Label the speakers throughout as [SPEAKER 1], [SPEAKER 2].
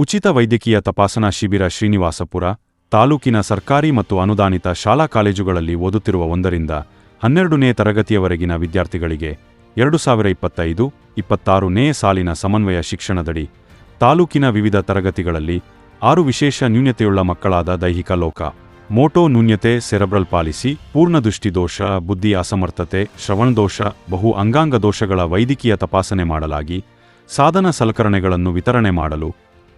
[SPEAKER 1] ಉಚಿತ ವೈದ್ಯಕೀಯ ತಪಾಸಣಾ ಶಿಬಿರ ಶ್ರೀನಿವಾಸಪುರ, ತಾಲೂಕಿನ ಸರ್ಕಾರಿ ಮತ್ತು ಅನುದಾನಿತ ಶಾಲಾ ಕಾಲೇಜುಗಳಲ್ಲಿ ಓದುತ್ತಿರುವ ಒಂದರಿಂದ ಹನ್ನೆರಡನೇ ತರಗತಿಯವರೆಗಿನ ವಿದ್ಯಾರ್ಥಿಗಳಿಗೆ ಎರಡು ಸಾವಿರ ಇಪ್ಪತ್ತೈದು, ಇಪ್ಪತ್ತಾರನೇ ಸಾಲಿನ ಸಮನ್ವಯ ಶಿಕ್ಷಣದಡಿ ತಾಲೂಕಿನ ವಿವಿಧ ತರಗತಿಗಳಲ್ಲಿ ಆರು ವಿಶೇಷ ನ್ಯೂನ್ಯತೆಯುಳ್ಳ ಮಕ್ಕಳಾದ ದೈಹಿಕ ಲೋಕ, ಮೋಟೋ ನ್ಯೂನ್ಯತೆ ಸೆರೆಬ್ರಲ್ ಪಾಲಿಸಿ ಪೂರ್ಣದೃಷ್ಟಿದೋಷ ಬುದ್ಧಿ ಅಸಮರ್ಥತೆ ಶ್ರವಣದೋಷ ಬಹು ಅಂಗಾಂಗ ದೋಷಗಳ ವೈದ್ಯಕೀಯ ತಪಾಸಣೆ ಮಾಡಲಾಗಿ, ಸಾಧನ ಸಲಕರಣೆಗಳನ್ನು ವಿತರಣೆ ಮಾಡಲು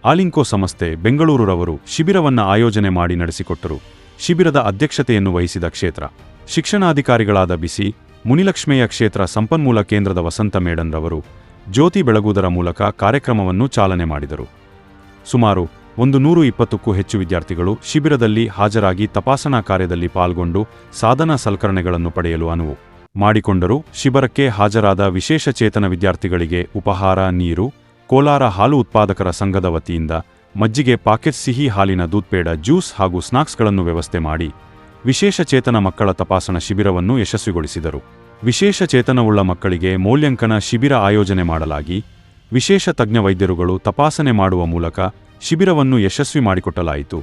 [SPEAKER 1] ಆಲಿಂಕೋ ಸಂಸ್ಥೆ ಬೆಂಗಳೂರುರವರು ಶಿಬಿರವನ್ನ ಆಯೋಜನೆ ಮಾಡಿ ನಡೆಸಿಕೊಟ್ಟರು. ಶಿಬಿರದ ಅಧ್ಯಕ್ಷತೆಯನ್ನು ವಹಿಸಿದ ಕ್ಷೇತ್ರ. ಶಿಕ್ಷಣಾಧಿಕಾರಿಗಳಾದ ಬಿಸಿ, ಮುನಿಲಕ್ಷ್ಮೇಯ ಕ್ಷೇತ್ರ ಸಂಪನ್ಮೂಲ ಕೇಂದ್ರದ ವಸಂತ ಮೇಡನ್ರವರು ಜ್ಯೋತಿ ಬೆಳಗುವುದರ ಮೂಲಕ ಕಾರ್ಯಕ್ರಮವನ್ನು ಚಾಲನೆ ಮಾಡಿದರು. ಸುಮಾರು ಒಂದು ನೂರು ಇಪ್ಪತ್ತಕ್ಕೂ ಹೆಚ್ಚು ವಿದ್ಯಾರ್ಥಿಗಳು ಶಿಬಿರದಲ್ಲಿ ಹಾಜರಾಗಿ ತಪಾಸಣಾ ಕಾರ್ಯದಲ್ಲಿ ಪಾಲ್ಗೊಂಡು ಸಾಧನ ಸಲಕರಣೆಗಳನ್ನು ಪಡೆಯಲು ಅನುವು ಮಾಡಿಕೊಂಡರು. ಶಿಬಿರಕ್ಕೆ ಹಾಜರಾದ ವಿಶೇಷ ಚೇತನ ವಿದ್ಯಾರ್ಥಿಗಳಿಗೆ ಉಪಹಾರ, ನೀರು ಕೋಲಾರ ಹಾಲು ಉತ್ಪಾದಕರ ಸಂಘದ ವತಿಯಿಂದ ಮಜ್ಜಿಗೆ ಪಾಕೆಟ್ ಸಿಹಿ ಹಾಲಿನ ದೂದ್ಪೇಡ ಜ್ಯೂಸ್ ಹಾಗೂ ಸ್ನಾಕ್ಸ್ಗಳನ್ನು ವ್ಯವಸ್ಥೆ ಮಾಡಿ ವಿಶೇಷ ಚೇತನ ಮಕ್ಕಳ ತಪಾಸಣಾ ಶಿಬಿರವನ್ನು ಯಶಸ್ವಿಗೊಳಿಸಿದರು. ವಿಶೇಷ ಚೇತನವುಳ್ಳ ಮಕ್ಕಳಿಗೆ ಮೌಲ್ಯಾಂಕನ ಶಿಬಿರ ಆಯೋಜನೆ ಮಾಡಲಾಗಿ ವಿಶೇಷ ತಜ್ಞ ವೈದ್ಯರುಗಳು ತಪಾಸಣೆ ಮಾಡುವ ಮೂಲಕ ಶಿಬಿರವನ್ನು ಯಶಸ್ವಿ ಮಾಡಿಕೊಟ್ಟಲಾಯಿತು.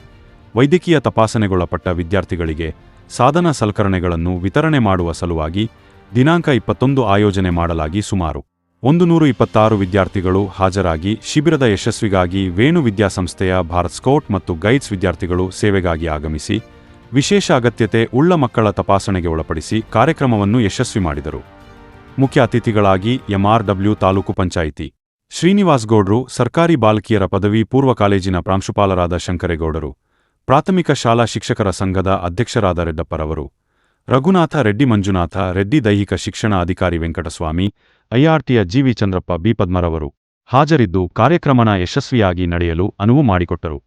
[SPEAKER 1] ವೈದ್ಯಕೀಯ ತಪಾಸಣೆಗೊಳಪಟ್ಟ ವಿದ್ಯಾರ್ಥಿಗಳಿಗೆ ಸಾಧನ ಸಲಕರಣೆಗಳನ್ನು ವಿತರಣೆ ಮಾಡುವ ಸಲುವಾಗಿ ದಿನಾಂಕ ಇಪ್ಪತ್ತೊಂದು ಆಯೋಜನೆ ಮಾಡಲಾಗಿ ಸುಮಾರು ಒಂದು ನೂರು ಇಪ್ಪತ್ತಾರು ವಿದ್ಯಾರ್ಥಿಗಳು ಹಾಜರಾಗಿ ಶಿಬಿರದ ಯಶಸ್ವಿಗಾಗಿ ವೇಣು ವಿದ್ಯಾಸಂಸ್ಥೆಯ ಭಾರತ್ ಸ್ಕೌಟ್ ಮತ್ತು ಗೈಡ್ಸ್ ವಿದ್ಯಾರ್ಥಿಗಳು ಸೇವೆಗಾಗಿ ಆಗಮಿಸಿ, ವಿಶೇಷ ಅಗತ್ಯತೆ ಉಳ್ಳ ಮಕ್ಕಳ ತಪಾಸಣೆಗೆ ಒಳಪಡಿಸಿ ಕಾರ್ಯಕ್ರಮವನ್ನು ಯಶಸ್ವಿ ಮಾಡಿದರು. ಮುಖ್ಯ ಅತಿಥಿಗಳಾಗಿ ಎಂಆರ್ಡಬ್ಲ್ಯೂ ತಾಲೂಕು ಪಂಚಾಯಿತಿ ಶ್ರೀನಿವಾಸ್ ಗೌಡ್ರು, ಸರ್ಕಾರಿ ಬಾಲಕಿಯರ ಪದವಿ ಪೂರ್ವ ಕಾಲೇಜಿನ ಪ್ರಾಂಶುಪಾಲರಾದ ಶಂಕರೇಗೌಡರು, ಪ್ರಾಥಮಿಕ ಶಾಲಾ ಶಿಕ್ಷಕರ ಸಂಘದ ಅಧ್ಯಕ್ಷರಾದ ರೆಡ್ಡಪ್ಪರವರು ರಘುನಾಥ ರೆಡ್ಡಿ ಮಂಜುನಾಥ, ರೆಡ್ಡಿ ದೈಹಿಕ ಶಿಕ್ಷಣ ಅಧಿಕಾರಿ ವೆಂಕಟಸ್ವಾಮಿ ಐಆರ್ಟಿಯ ಜಿವಿ ಚಂದ್ರಪ್ಪ ಬಿ ಪದ್ಮರವರು ಹಾಜರಿದ್ದು ಕಾರ್ಯಕ್ರಮನ ಯಶಸ್ವಿಯಾಗಿ ನಡೆಯಲು ಅನುವು ಮಾಡಿಕೊಟ್ಟರು.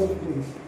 [SPEAKER 2] Thank ನಟ್ಟಿಗೆ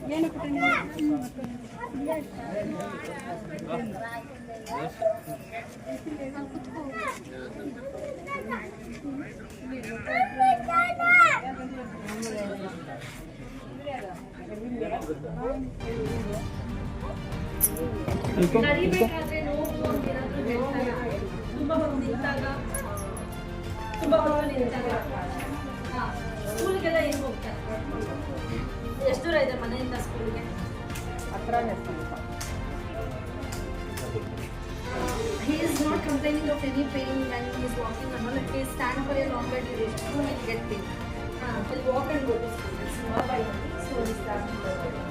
[SPEAKER 2] ಹೇಳ್ತಾರೆ. ತುಂಬಾ ಹೊತ್ತು ನಿಂತಾಗ ತುಂಬಾ ಹೊತ್ತು ನಿಂತಾಗ ಹಾ. ಸ್ಕೂಲ್ಗೆಲ್ಲ ಹೆಂಗ್ ಹೋಗ್ತಾರೆ ಎಷ್ಟು ದೂರ ಇದೆ ಮನೆಯಿಂದ ಸ್ಕೂಲ್ಗೆ He is not complaining of any pain when he is walking and all. If he stand for a longer duration, he will get pain. Uh, he'll walk and go to school. It's not by so he's starting to